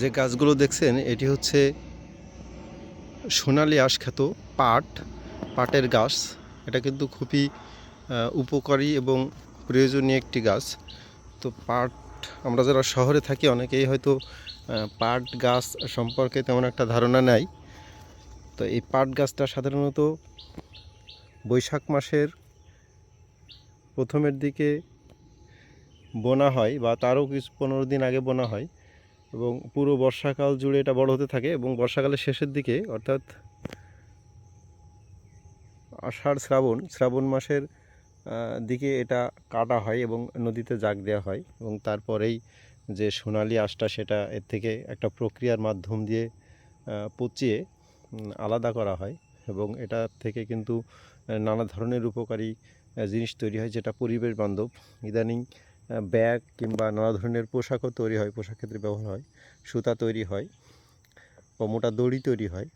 যে গাছগুলো দেখছেন, এটি হচ্ছে সোনালি আশখ্যাত পাট, পাটের গাছ। এটা কিন্তু খুবই উপকারী এবং প্রয়োজনীয় একটি গাছ। তো পাট, আমরা যারা শহরে থাকি, অনেকেই হয়তো পাট গাছ সম্পর্কে তেমন একটা ধারণা নেই। তো এই পাট গাছটা সাধারণত বৈশাখ মাসের প্রথমের দিকে বোনা হয় বা তারও কিছু পনেরো দিন আগে বোনা হয়। এবং পুরো বর্ষাকাল জুড়ে এটা বড় হতে থাকে এবং বর্ষাকালের শেষের দিকে, অর্থাৎ আষাঢ় শ্রাবণ শ্রাবণ মাসের দিকে এটা কাটা হয় এবং নদীতে জাগ দেওয়া হয় এবং তারপরেই যে সোনালি আঁশটা সেটা এর থেকে একটা প্রক্রিয়ার মাধ্যম দিয়ে পচিয়ে আলাদা করা হয় এবং এটা থেকে কিন্তু নানা ধরনের উপকারী জিনিস তৈরি হয় যেটা পরিবেশ বান্ধব। ইদানিং ব্যাগ কিংবা নানা ধরনের পোশাকও তৈরি হয়, পোশাক ক্ষেত্রে ব্যবহার হয়। সুতা তৈরি হয় বা মোটা দড়ি তৈরি হয়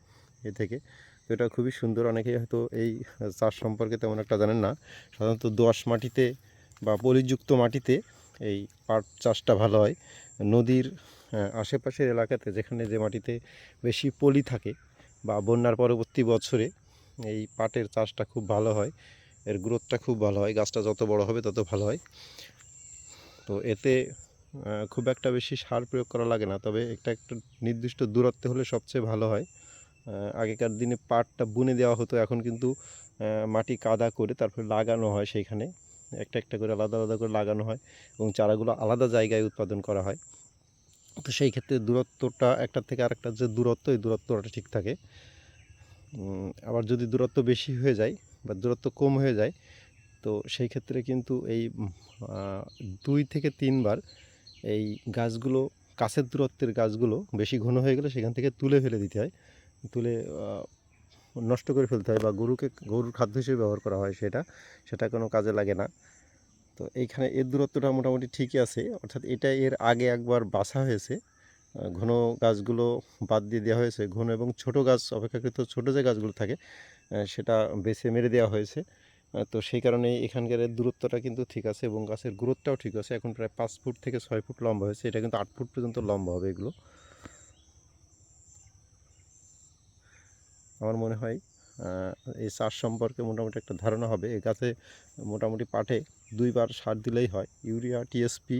এ থেকে। তো এটা খুবই সুন্দর। অনেকেই হয়তো এই চাষ সম্পর্কে তেমন একটা জানেন না। সাধারণত দোআঁশ মাটিতে বা পলিযুক্ত মাটিতে এই পাট চাষটা ভালো হয়। নদীর আশেপাশের এলাকাতে যেখানে যে মাটিতে বেশি পলি থাকে বা বন্যার পরবর্তী বছরে এই পাটের চাষটা খুব ভালো হয়। এর গ্রোথটা খুব ভালো হয়। গাছটা যত বড় হবে তত ভালো হয়। তো এতে খুব একটা বেশি সার প্রয়োগ করা লাগে না। তবে একটা একটা নির্দিষ্ট দূরত্বে হলে সবচেয়ে ভালো হয়। আগেকার দিনে পাটটা বুনে দেওয়া হতো, এখন কিন্তু মাটি কাদা করে তারপরে লাগানো হয় সেইখানে। একটা একটা করে আলাদা আলাদা করে লাগানো হয় এবং চারাগুলো আলাদা জায়গায় উৎপাদন করা হয়। তো সেই ক্ষেত্রে দূরত্বটা, একটার থেকে আরেকটার যে দূরত্ব, এই দূরত্বটা ঠিক থাকে। আবার যদি দূরত্ব বেশি হয়ে যায় বা দূরত্ব কম হয়ে যায় তো সেই ক্ষেত্রে কিন্তু এই দুই থেকে তিনবার এই গাছগুলো, কাছের দূরত্বের গাছগুলো বেশি ঘন হয়ে গেলে সেখান থেকে তুলে ফেলে দিতে হয়। তুলে নষ্ট করে ফেলতে হয় বা গরুকে, গরুর খাদ্য হিসেবে ব্যবহার করা হয় সেটা সেটা কোনো কাজে লাগে না। তো এইখানে এর দূরত্বটা মোটামুটি ঠিকই আছে, অর্থাৎ এটা এর আগে একবার বাসা হয়েছে। ঘন গাছগুলো বাদ দিয়ে দেওয়া হয়েছে। ঘন এবং ছোট গাছ, অপেক্ষাকৃত ছোট যে গাছগুলো থাকে সেটা বেছে মেরে দেওয়া হয়েছে। তো সেই কারণে এখানকার দূরত্বটা কিন্তু ঠিক আছে এবং গাছের গ্রোথটাও ঠিক আছে। এখন প্রায় পাঁচ ফুট থেকে ছয় ফুট লম্বা হয়েছে। এটা কিন্তু আট ফুট পর্যন্ত লম্বা হবে এগুলো। আমার মনে হয় এই চাষ সম্পর্কে মোটামুটি একটা ধারণা হবে। এই গাছে মোটামুটি পাটে দুইবার সার দিলেই হয়। ইউরিয়া টিএসপি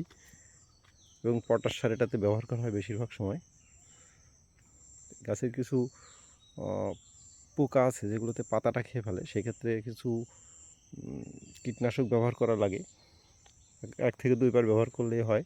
এবং পটাশ সার এটাতে ব্যবহার করা হয় বেশিরভাগ সময়। গাছের কিছু পোকা আছে যেগুলোতে পাতাটা খেয়ে ফেলে। সেক্ষেত্রে কিছু কীটনাশক ব্যবহার করা লাগে। এক- থেকে দুইবার ব্যবহার করলেই হয়।